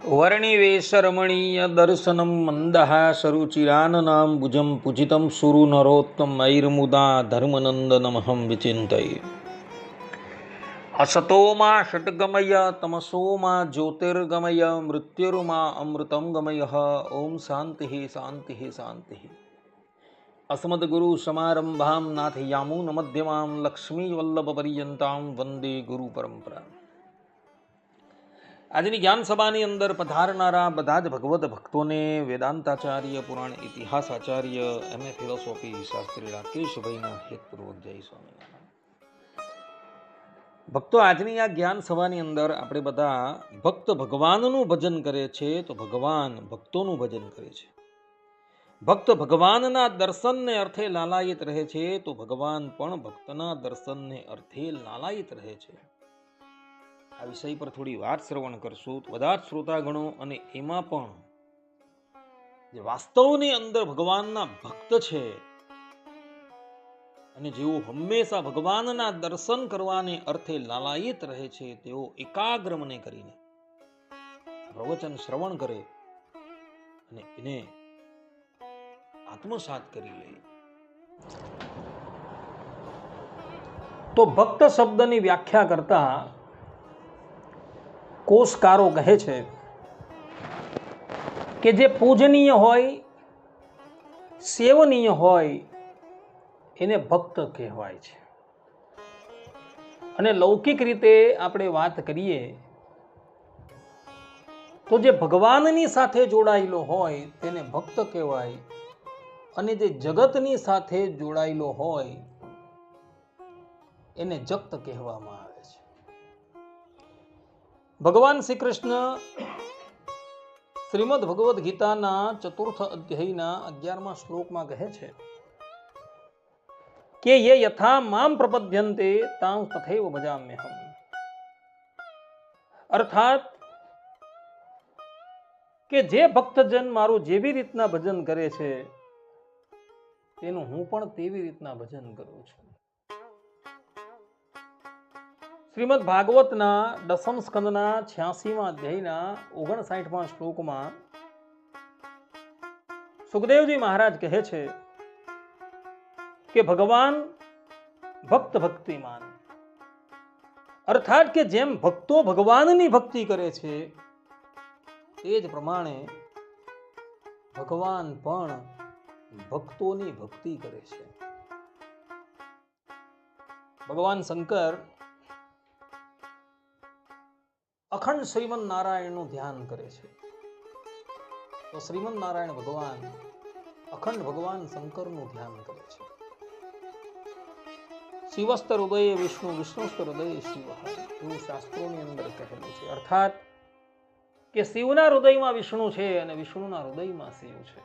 વર્ણિવેશરમણીય દર્શનમ મંદહાસરુચિરાનનામ ભુજમ પૂજિતમ સુરુ નરોત્તમૈર્મુદા ધર્મનંદનમહં વિચિંતય અસતોમાં ષટ્ગમય તમસોમાં જ્યોતિર્ગમય મૃત્યુર્મા અમૃતમ ગમય ઓમ શાંતિ શાંતિ શાંતિ અસ્મદગુરુ સમારંભામ નાથયામૂન મધ્યમામ લક્ષ્મી પર્યંતામ વંદે ગુરુ પરંપરા આજની જ્ઞાન અંદર પધારનારા બધા જ ભગવત ભક્તોને વેદાંતાચાર્ય, પુરાણ ઇતિહાસ આચાર્ય એમ એ ફિલોસોફી, શાસ્ત્રી રાકેશભાઈના હેતપૂર્વક જય સ્વામી ભક્તો, આજની આ જ્ઞાન સભાની અંદર આપણે બધા ભક્ત ભગવાનનું ભજન કરે છે, તો ભગવાન ભક્તોનું ભજન કરે છે. ભક્ત ભગવાનના દર્શનને અર્થે લાલાયિત રહે છે, તો ભગવાન પણ ભક્તના દર્શનને અર્થે લાલાયિત રહે છે. આ વિષય પર થોડી વાત શ્રવણ કરશું. વધારે જ શ્રોતાગણો અને એમાં પણ જે વાસ્તવની અંદર ભગવાનના ભક્ત છે અને જેઓ હંમેશા ભગવાનના દર્શન કરવાને અર્થે લાલાયિત રહે છે, તેઓ એકાગ્ર મને કરીને પ્રવચન શ્રવણ કરે અને એને આત્મસાત કરી લે. તો ભક્ત શબ્દની વ્યાખ્યા કરતા કોષકારો કહે છે કે જે પૂજનીય હોય, સેવનીય હોય, એને ભક્ત કહેવાય છે. અને લૌકિક રીતે આપણે વાત કરીએ તો જે ભગવાનની સાથે જોડાયેલો હોય, તેને ભક્ત કહેવાય. અને જે જગતની સાથે જોડાયેલો હોય, એને જગત કહેવામાં આવે ભગવાન શ્રી કૃષ્ણ શ્રીમદ ભગવદ્ ગીતાના ચતુર્થ અધ્યાયના અગિયારમા શ્લોકમાં કહે છે, કે યે યથા મામ પ્રપદ્યંતે તાં તથૈવ ભજામ્યહમ. અર્થાત, કે જે ભક્તજન મારું જેવી રીતના ભજન કરે છે, તેનું હું પણ તેવી રીતના ભજન કરું છું. શ્રીમદ ભાગવતના દસમ સ્કંદના છ્યાસીમાં અધ્યાયના ઓગણસાઠમાં શ્લોકમાં સુખદેવજી મહારાજ કહે છે કે, ભગવાન, ભક્ત ભક્તિમાન, અર્થાત કે જેમ ભક્તો ભગવાનની ભક્તિ કરે છે તે જ પ્રમાણે ભગવાન પણ ભક્તોની ભક્તિ કરે છે. ભગવાન શંકર અખંડ શ્રીમદ નારાયણનું ધ્યાન કરે છે. તો શ્રીમદ નારાયણ ભગવાન, અખંડ ભગવાન શંકરનું ધ્યાન કરે છે. શિવસ્ત હૃદય વિષ્ણુ વિષ્ણુસ્ત હૃદય શિવ એવું શાસ્ત્રોની અંદર કહેલું છે. અર્થાત કે શિવના હૃદયમાં વિષ્ણુ છે અને વિષ્ણુના હૃદયમાં શિવ છે.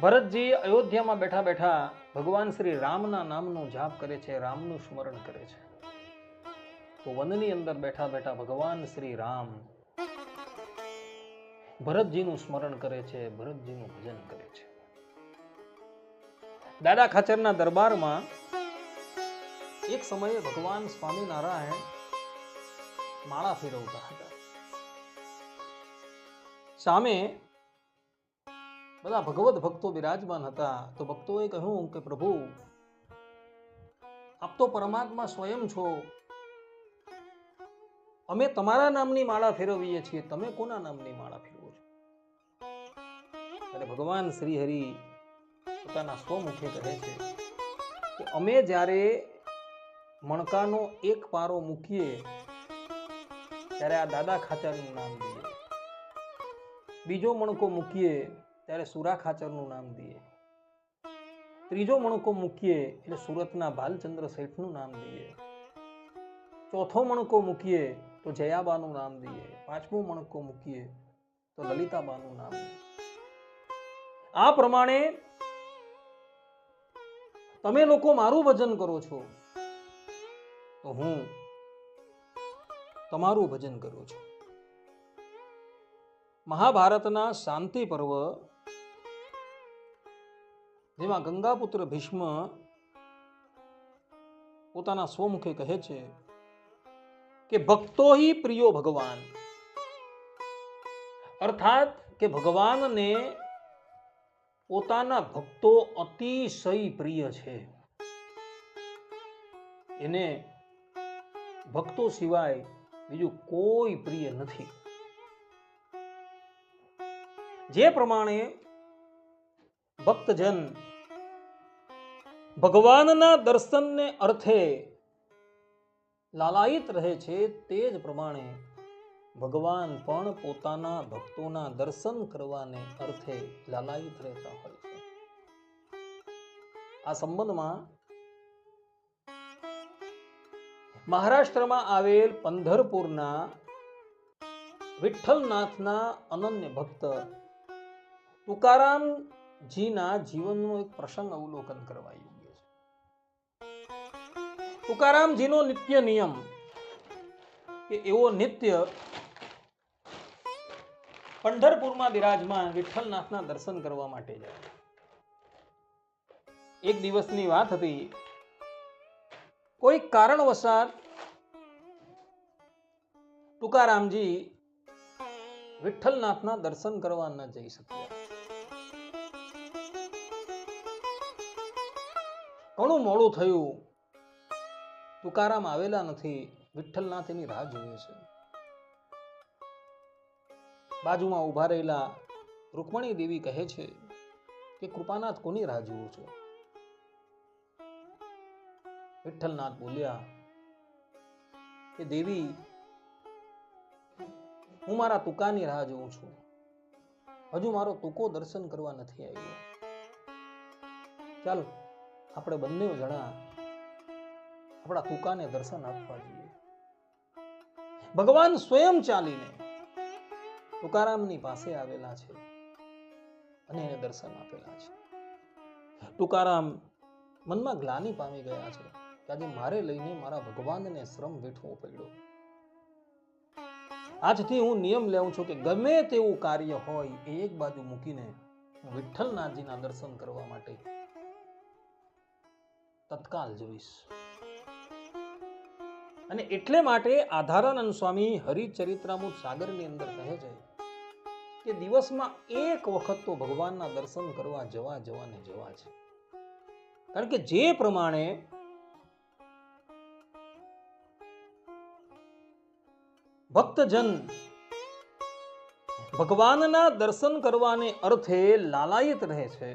ભરતજી અયોધ્યામાં બેઠા બેઠા ભગવાન શ્રી રામના નામનો જાપ કરે છે, રામનું સ્મરણ કરે છે. તો વનની અંદર બેઠા બેઠા ભગવાન શ્રી રામ ભરતજીનું સ્મરણ કરે છે, ભરતજીનું ભજન કરે છે. દાદા ખાચરના દરબારમાં એક સમયે ભગવાન સ્વામિનારાયણ માળા ફેરવતા હતા. સામે બધા ભગવત ભક્તો બિરાજમાન હતા, તો ભક્તોએ કહ્યું કે પ્રભુ, આપ તો પરમાત્મા સ્વયં છો અમે તમારા નામની માળા ફેરવીએ છીએ, તમે કોના નામની માળા ફેરવો છો? અને ભગવાન શ્રી હરિ પોતાના સ્વમુખે કહે છે કે અમે જ્યારે મણકાનો એક પારો મૂકીએ, ત્યારે આ દાદા ખાચરનું નામ દઈએ. બીજો મણકો મૂકીએ, ત્યારે સુરા ખાચરનું નામ દઈએ. ત્રીજો મણકો મૂકીએ, એટલે સુરતના ભાલચંદ્ર શેઠનું નામ દઈએ. ચોથો મણકો મૂકીએ તો જયાબાનું નામ દઈએ, પાંચમો મણકો મૂકીએ તો લલિતાબાનું નામ આ પ્રમાણે તમે લોકો મારું ભજન કરો છો, તો હું તમારું ભજન કરું છું. મહાભારતના શાંતિ પર્વ, જેમાં ગંગાપુત્ર ભીષ્મ પોતાના સ્વમુખે કહે છે કે ભક્તો હિ પ્રિયો ભગવાન. અર્થાત કે ભગવાનને પોતાના ભક્તો અતિશય પ્રિય છે. એને ભક્તો સિવાય બીજું કોઈ પ્રિય નથી. જે પ્રમાણે ભક્તજન ભગવાનના દર્શનને અર્થે લાલાયિત રહે છે તે જ પ્રમાણે ભગવાન પણ પોતાના ભક્તોના દર્શન કરવાને અર્થે લાલાયિત રહેતા હોય છે. આ સંબંધમાં મહારાષ્ટ્રમાં આવેલ પંઢરપુરના વિઠ્ઠલનાથના અનન્ય ભક્ત તુકારામજીના જીવનનો એક પ્રસંગ અવલોકન કરવા યોગ્ય છે તુકારામજીનો નિત્ય નિયમ કે એવો નિત્ય પંઢરપુરમાં બિરાજમાન વિઠ્ઠલનાથના દર્શન કરવા માટે જાય. એક દિવસની વાત હતી, કોઈ કારણવશાત તુકારામજી વિઠ્ઠલનાથના દર્શન કરવા ન જઈ શક્યા. ઘણું મોડું થયું. તુકારામ આવેલા નથી. વિઠ્ઠલનાથ એની રાહ જોવે છે. બાજુમાં ઊભા રહેલા રૂકમણી દેવી કહે છે કે, કૃપાનાથ, કોની રાહ જુઓ છો? વિઠ્ઠલનાથ બોલ્યા કે દેવી, હું મારા તુકાની રાહ જોઉં છું. હજુ મારો તુકો દર્શન કરવા નથી આવ્યો. ચાલ, આપણે બંને જણા આપણા કુકાને દર્શન આપવા જોઈએ. ભગવાન સ્વયં ચાલીને તુકારામની પાસે આવેલા છે અને એને દર્શન આપેલા છે. તુકારામ મનમાં ગ્લાની પામી ગયા છે કે આજે મારે લઈને મારા ભગવાનને શ્રમ વેઠવો પડ્યો. આજથી હું નિયમ લેવું છું કે ગમે તેવું કાર્ય હોય, એ એક બાજુ મૂકીને વિઠ્ઠલનાથજીના દર્શન કરવા માટે તત્કાલ જઈશ. અને એટલે માટે આધારાનંદ સ્વામી હરિચરિત્રામૃત સાગરની અંદર કહે છે કે દિવસમાં એક વખત તો ભગવાનના દર્શન કરવા જવા જવાને જવા છે. કારણ કે જે પ્રમાણે ભક્તજન ભગવાનના દર્શન કરવાને અર્થે લાલાયિત રહે છે,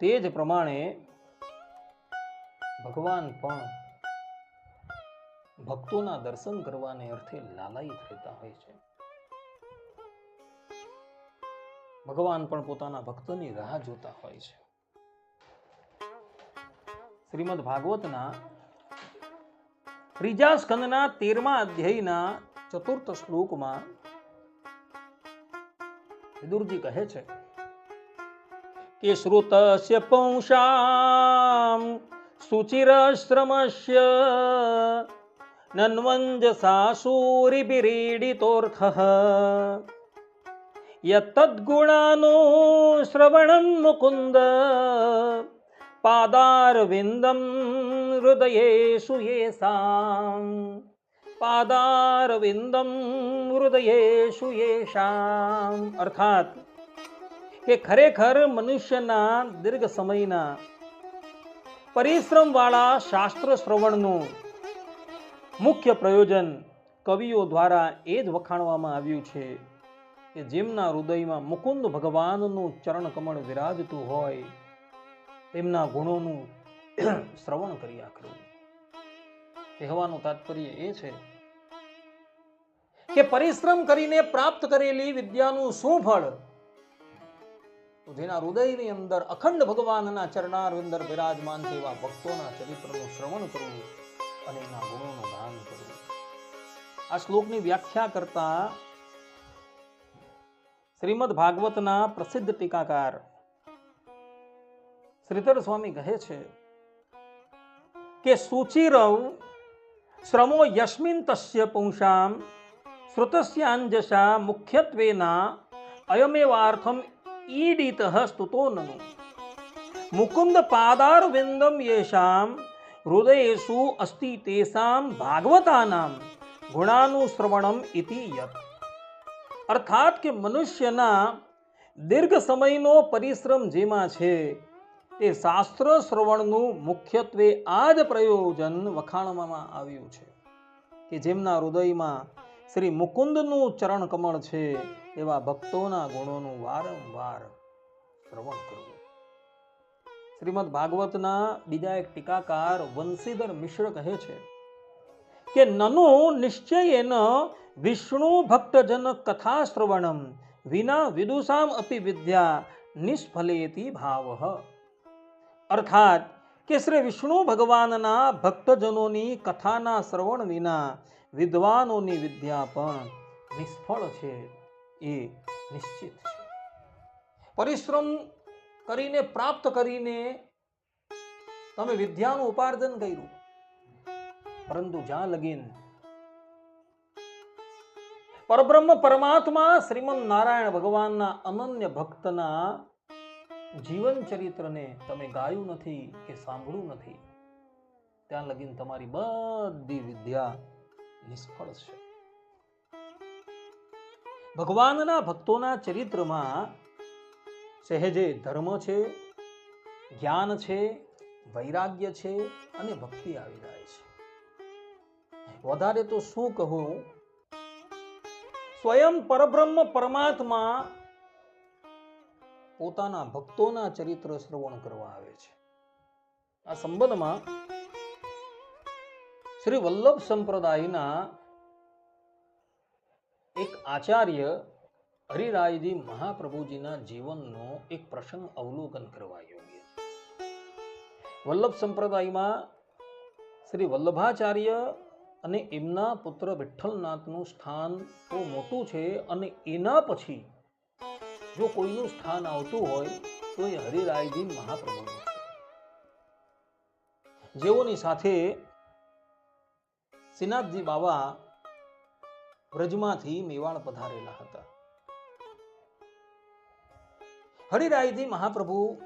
તે જ પ્રમાણે ભગવાન પણ ભક્તોના દર્શન કરવાને અર્થે લાલાયિત રહેતા હોય છે. ભગવાન પણ પોતાના ભક્તોની રાહ જોતા હોય છે. શ્રીમદ ભાગવતના ત્રીજા સ્કંદના તેરમા અધ્યાયના ચતુર્થ શ્લોકમાં વિદુરજી કહે છે, કે શ્રુતસ્ય પંશામ શુચિરશ્રમસ્ય નન્વંજસા સૂરિબિરીડિતોર્થઃ યત્તદ્ગુણાનો શ્રવણં મુકુન્દ પાદારવિંદમ હૃદયેષુ યેષામ પાદારવિંદમ હૃદયેષુ યેષામ અર્થાત કે ખરેખર મનુષ્યના દીર્ઘ સમયના પરિશ્રમવાળા શાસ્ત્ર શ્રવણનું મુખ્ય પ્રયોજન કવિઓ દ્વારા એ જ વખાણવામાં આવ્યું છે કે જેમના હૃદયમાં મુકુંદ ભગવાનનું ચરણ વિરાજતું હોય, તેમના ગુણોનું શ્રવણ કરી આખરું કહેવાનું તાત્પર્ય એ છે કે પરિશ્રમ કરીને પ્રાપ્ત કરેલી વિદ્યાનું શું ફળ? જેના હૃદયની અંદર અખંડ ભગવાનના ચરણાર અંદર વિરાજમાન તેવા ભક્તોના ચરિત્રનું શ્રવણ કરવું. અને એના ગુણોનું ગાન કરવું. આ શ્લોકની વ્યાખ્યા કરતા શ્રીમદ ભાગવતના પ્રસિદ્ધ ટીકાકાર શ્રીધર સ્વામી કહે છે કે સુચિરવ શ્રમો યસ્મિન તસ્ય પુંસામ શ્રુતસ્યાંજસા મુખ્યત્વેના અયમેવાર્થમ ઈડિત સ્તુતો નનુ મુકુંદ પાદારવિંદમ યેષામ હૃદયેષુ અસ્તિ તેસામ ભાગવતાનામ ગુણાનુશ્રવણમ ઇતિ યત અર્થાત કે મનુષ્યના દીર્ઘ સમયનો પરિશ્રમ જેમાં છે તે શાસ્ત્ર શ્રવણનું મુખ્યત્વે આ જ પ્રયોજન વખાણવામાં આવ્યું છે કે જેમના હૃદયમાં શ્રી મુકુંદનું ચરણ કમળ છે એવા ભક્તોના ગુણોનું વારંવાર શ્રવણ કરવું શ્રીમદ ભાગવતના બીજા એક ટીકાકાર વંશીધર મિશ્ર કહે છે કે, નનુ નિશ્ચયેન વિષ્ણુ ભક્તજન કથા શ્રવણમ વિના વિદુષામ અપી વિદ્યા નિષ્ફલેતી ભાવ. અર્થાત કે, શ્રી વિષ્ણુ ભગવાનના ભક્તજનોની કથાના શ્રવણ વિના વિદ્વાનોની વિદ્યા પણ નિષ્ફળ છે, એ નિશ્ચિત છે. પરિશ્રમ કરીને, પ્રાપ્ત કરીને તમે વિદ્યાનું ઉપાર્જન કર્યું. પરંતુ જ્યાં લગીન પરબ્રહ્મ પરમાત્મા શ્રીમદ નારાયણ ભગવાનના અનન્ય ભક્તના જીવન ચરિત્રને તમે ગાયું નથી કે સાંભળ્યું નથી, ત્યાં લગીન તમારી બધી વિદ્યા નિષ્ફળ છે. ભગવાનના ભક્તોના ચરિત્રમાં સહેજે ધર્મ છે, જ્ઞાન છે, વૈરાગ્ય છે અને ભક્તિ આવી જાય છે. વધારે તો શું કહું? સ્વયં પરબ્રહ્મ પરમાત્મા પોતાના ભક્તોના ચરિત્ર શ્રવણ કરવા આવે છે. આ સંબંધમાં શ્રી વલ્લભ સંપ્રદાયના એક આચાર્ય હરિરાયજી મહાપ્રભુજીના જીવનનો એક પ્રસંગ અવલોકન કરવા યોગ્ય. વલ્લભ સંપ્રદાયમાં શ્રી વલ્લભાચાર્ય અને એમના પુત્ર વિઠ્ઠલનાથનું સ્થાન તો મોટું છે અને એના પછી જો કોઈનું સ્થાન આવતું હોય તો એ હરિરાયજી મહાપ્રભુનું જેઓની સાથે શ્રીનાથજી બાબા વ્રજમાંથી મેવાડ પધારેલા હતા. હરિરાયજી મહાપ્રભુ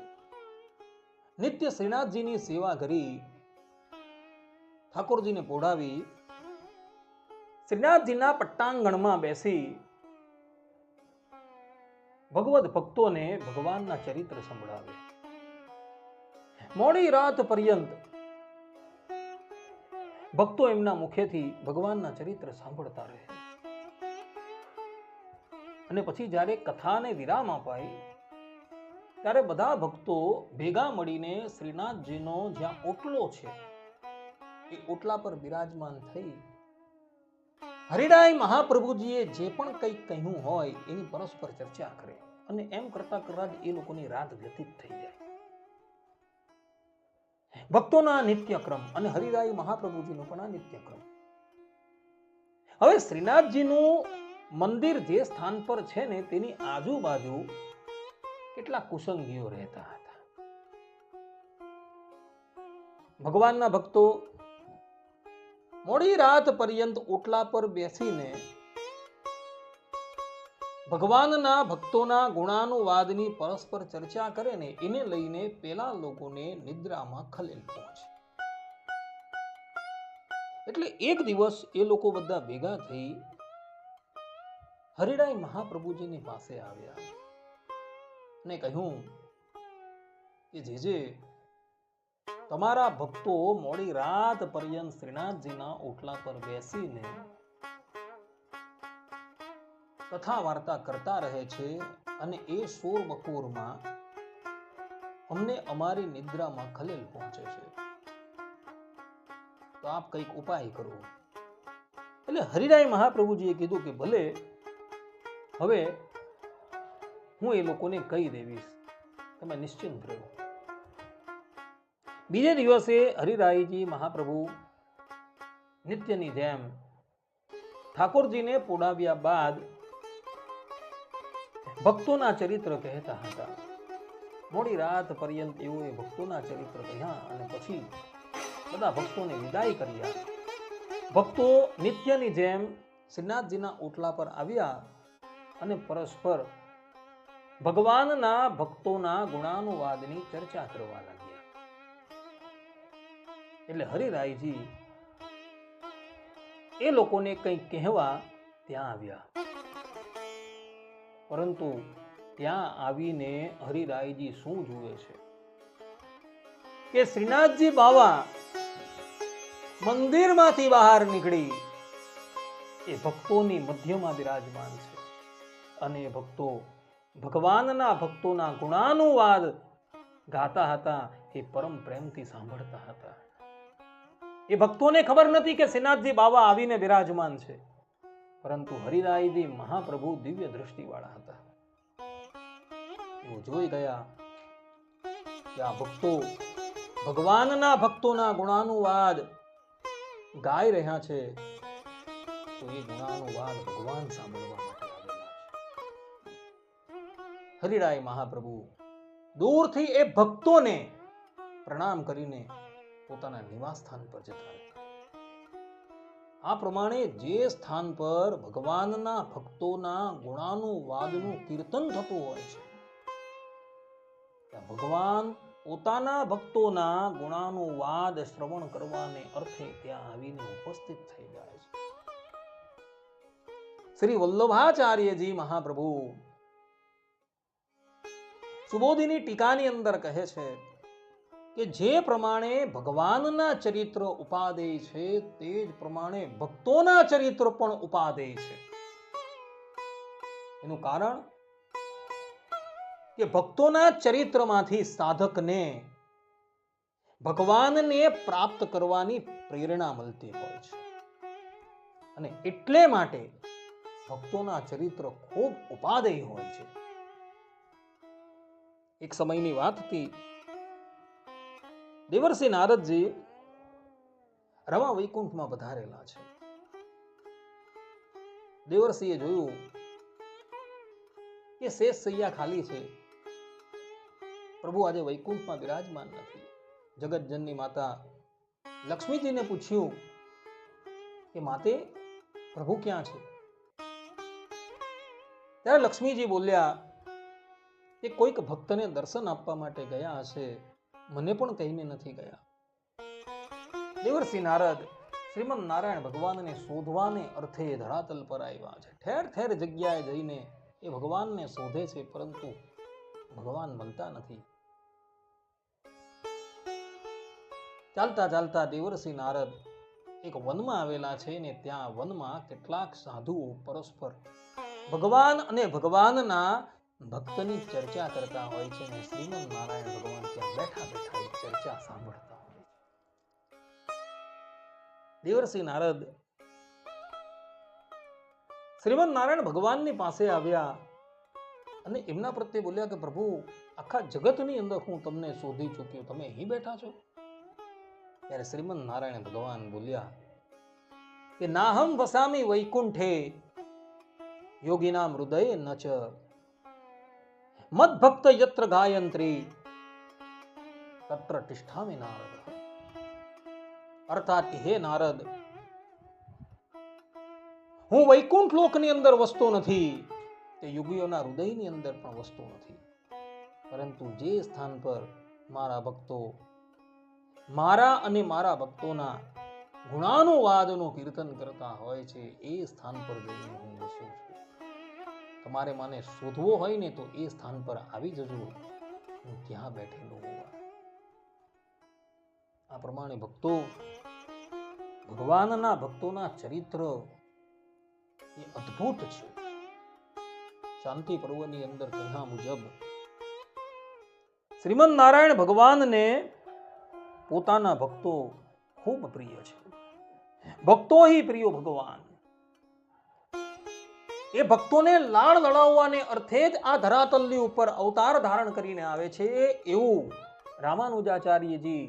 નિત્ય શ્રીનાથજીની સેવા કરી ઠાકોરજીને પોઢાવી શ્રીનાથજીના પટ્ટાંગણમાં બેસી ભગવત ભક્તોને ભગવાનના ચરિત્ર સંભળાવે. મોડી રાત પર્યંત ભક્તો એમના મુખેથી ભગવાનના ચરિત્ર સાંભળતા રહે. અને પછી જ્યારે કથાને વિરામ અપાય ત્યારે બધા ભક્તો ભેગા મળીને શ્રીનાથજીનો જ્યાં ઓટલો છે, એ ઓટલા પર બિરાજમાન થઈ હરિરાય મહાપ્રભુજીએ જે પણ કંઈક કહ્યું હોય એની પરસ્પર ચર્ચા કરે અને એમ કરતા કરતા જ એ લોકોની રાત વ્યતીત થઈ જાય. ભક્તોના નિત્યક્રમ અને હરિરાય મહાપ્રભુજીનો પણ આ નિત્યક્રમ. હવે શ્રીનાથજીનું મંદિર જે સ્થાન પર છે ને તેની આજુબાજુ કેટલા કુસંગીઓ રહેતા હતા. ભગવાનના ભક્તો મોડી રાત પર્યંત ઓટલા પર બેસીને ભગવાનના ભક્તોના ગુણાનુવાદની પરસ્પર ચર્ચા કરે ને એને લઈને પેલા લોકોને નિદ્રામાં ખલેલ પહોંચે. એટલે એક દિવસ એ લોકો બધા ભેગા થઈ હરિરાય મહાપ્રભુજીની પાસે આવ્યા. અને કહ્યું કે જે જે તમારા ભક્તો મોડી રાત પર્યંત શ્રીનાથજીના ઓટલા પર બેસીને કથા વાર્તા કરતા રહે છે અને એ શોર બકોરમાં અમને અમારી નિદ્રામાં ખલેલ પહોંચે છે. તો આપ કંઈક ઉપાય કરો. એટલે હરિરાય મહાપ્રભુજીએ કીધું કે, ભલે, હવે હું એ લોકોને કહી દેવીશ તમે નિશ્ચિંત રહો. બીજે દિવસે હરિરાયજી મહાપ્રભુ નિત્યની જેમ ઠાકોરજીને પોડાવ્યા બાદ ભક્તોના ચરિત્ર કહેતા હતા. મોડી રાત પર્યંત એઓએ ભક્તોના ચરિત્ર કહ્યા અને પછી બધા ભક્તોને વિદાય કર્યા. ભક્તો નિત્યની જેમ શ્રીનાથજીના ઓટલા પર આવ્યા અને પરસ્પર ભગવાનના ભક્તોના ગુણાનુવાદની ચર્ચા કરવા લાગ્યા. એટલે હરિરાયજી એ લોકોને કંઈ કહેવા ત્યાં આવ્યા. પરંતુ ત્યાં આવીને હરિરાયજી શું જુએ છે? કે શ્રીનાથજી બાવા મંદિરમાંથી બહાર નીકળી એ ભક્તોની મધ્યમાં બિરાજમાન છે. અને ભક્તો ભગવાનના ભક્તોના ગુણાનુવાદ ગાતા હતા, એ પરમ પ્રેમથી સાંભળતા હતા. એ ભક્તોને ખબર નથી કે શ્રીનાથજી બાવા આવીને બિરાજમાન છે, પરંતુ હરિરાયજી મહાપ્રભુ દિવ્ય દ્રષ્ટિવાળા હતા. જોઈ ગયા કે આ ભક્તો ભગવાનના ભક્તોના ગુણાનુવાદ ગાઈ રહ્યા છે, તો એ ગુણાનુવાદ ભગવાન સાંભળવા હરિરાય મહાપ્રભુ દૂરથી એ ભક્તોને પ્રણામ કરીને પોતાના નિવાસ પર જતા આ પ્રમાણે જે સ્થાન પર ભગવાનના ભક્તોના ગુણાનુવાદનું કીર્તન થતું હોય છે ભગવાન પોતાના ભક્તોના ગુણાનુવાદ શ્રવણ કરવાને અર્થે ત્યાં આવીને ઉપસ્થિત થઈ જાય છે. શ્રી વલ્લભાચાર્યજી મહાપ્રભુ સુબોધિની ટીકાની અંદર કહે છે કે જે પ્રમાણે ભગવાનના ચરિત્ર ઉપાદેય છે, તે જ પ્રમાણે ભક્તોના ચરિત્ર પણ ઉપાદેય છે. એનું કારણ? કે ભક્તોના ચરિત્રમાંથી સાધકને ભગવાનને પ્રાપ્ત કરવાની પ્રેરણા મળતી હોય છે. અને એટલે માટે ભક્તોના ચરિત્ર ખૂબ ઉપાદેય હોય છે. એક સમયની વાત હતી. દેવરસિંહ નારદજી રમા વૈકુંઠમાં વધારેલા છે. દેવરસિંહે જોયું કે શેષ સૈયા ખાલી છે. પ્રભુ આજે વૈકુંઠમાં બિરાજમાન નથી. જગતજનની માતા લક્ષ્મીજીને પૂછ્યું કે, માતે, પ્રભુ ક્યાં છે? ત્યારે લક્ષ્મીજી બોલ્યા કે કોઈક ભક્તને દર્શન આપવા માટે ગયા હશે. મને પણ કહીને નથી ગયા. દેવરસિંહ નારદ શ્રીમદ નારાયણ ભગવાનને શોધવાને અર્થે ધરાતલ પર આવ્યા છે. ઠેર ઠેર જગ્યાએ જઈને એ ભગવાનને શોધે છે, પરંતુ ભગવાન મળતા નથી. ચાલતા ચાલતા દેવર્ષિ નારદ એક વનમાં આવેલા છે ને ત્યાં વનમાં કેટલાક સાધુઓ પરસ્પર ભગવાન અને ભગવાનના ભક્તની ચર્ચા કરતા હોય છે અને શ્રીમદ નારાયણ ભગવાન ત્યાં બેઠા બેઠા ચર્ચા સાંભળતા હોય છે. દેવરસિંહ નારદ શ્રીમદ નારાયણ ભગવાનની પાસે આવ્યા અને એમના પ્રત્યે બોલ્યા કે, પ્રભુ, આખા જગતની અંદર હું તમને શોધી ચૂક્યો. તમે અહીં બેઠા છો? ત્યારે શ્રીમદ નારાયણ ભગવાન બોલ્યા કે, નાહમ વસામી વૈકુંઠે યોગીના હૃદય ન ચ મદભક્ત યત્ર ગાયંત્રી તત્ર તિષ્ઠામિ નારદ અર્થાત હે નારદ હું વૈકુંઠ લોકની અંદર વસતો નથી તે યુગીઓના હૃદયની અંદર પણ વસતો નથી પરંતુ જે સ્થાન પર મારા ભક્તો મારા અને મારા ભક્તોના ગુણાનુવાદનું કીર્તન કરતા હોય છે એ સ્થાન પર જઈને હું વસું છું તમારે મને શોધવો હોય ને તો એ સ્થાન પર આવી જજો. હું ત્યાં બેઠેલો આ પ્રમાણે ભક્તો, ભગવાનના ભક્તોના ચરિત્ર એ અદ્ભુત છે. શાંતિ પર્વની અંદર કહ્યા મુજબ શ્રીમદ નારાયણ ભગવાનને પોતાના ભક્તો ખૂબ પ્રિય છે. ભક્તો હિ પ્રિયો ભગવાન. એ ભક્તોને લાળ લડાવવાને અર્થે જ આ ધરાતલની ઉપર અવતાર ધારણ કરીને આવે છે એવું રામાનુજાચાર્યજી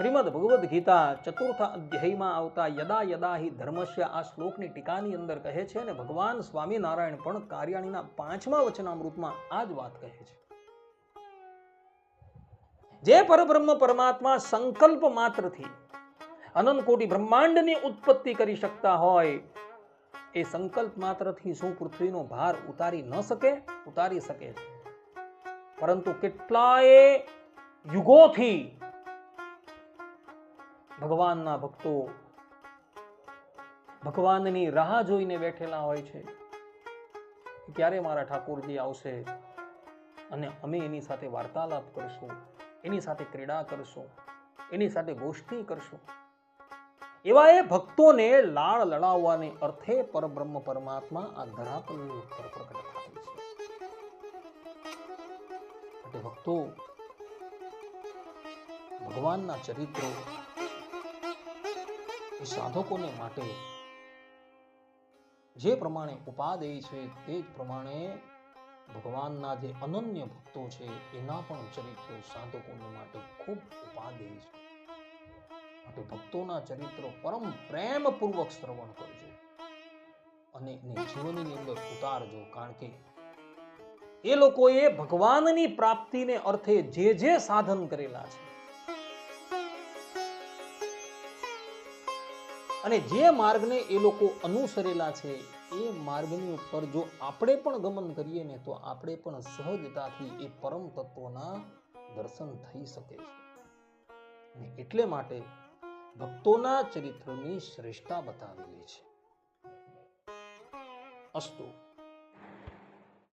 શ્રીમદ ભગવદ્ ગીતા ચતુર્થ અધ્યાયમાં આવતા યદા યદા હિ ધર્મસ્ય આ શ્લોકની ટીકાની અંદર કહે છે અને ભગવાન સ્વામિનારાયણ પણ કાર્યાણીના પાંચમા વચનામૃતમાં આ જ વાત કહે છે. જે પરબ્રહ્મ પરમાત્મા સંકલ્પ માત્રથી અનંત કોટી બ્રહ્માંડની ઉત્પત્તિ કરી શકતા હોય એ સંકલ્પ માત્રથી શું પૃથ્વીનો ભાર ઉતારી ન શકે? ઉતારી શકે છે. પરંતુ કેટલાય યુગોથી ભગવાનના ભક્તો ભગવાનની રાહ જોઈને બેઠેલા હોય છે ક્યારે મારા ઠાકોરજી આવશે અને અમે એની સાથે વાર્તાલાપ કરશું, એની સાથે ક્રીડા કરશું, એની સાથે ગોષ્ઠી કરશું. એવા એ ભક્તોને લાળ લડાવવાને અર્થે પરબ્રહ્મ પરમાત્મા આ ધરાતલની ઉપર પ્રગટ થાય છે. ભક્તો, ભગવાનના ચરિત્રો સાધકોને માટે જે પ્રમાણે ઉપાદેય છે તે જ પ્રમાણે ભગવાનના જે અનન્ય ભક્તો છે એના પણ ચરિત્રો સાધકોને માટે ખૂબ ભક્તોના ચરિત્રો પરમ પ્રેમપૂર્વક શ્રવણ કરજો. અને એને જીવનની અંદર ઉતારજો. કારણ કે એ લોકોએ ભગવાનની પ્રાપ્તિને અર્થે જે જે સાધન કરેલા છે, અને જે માર્ગને એ લોકો અનુસરેલા છે, એ માર્ગની ઉપર જો આપણે પણ ગમન કરીએ ને તો આપણે પણ સહજતાથી એ પરમ તત્વના દર્શન થઈ શકે છે. એટલે માટે ભક્તોના ચરિત્રોની શ્રેષ્ઠતા બતાવેલી છે અસ્તુ.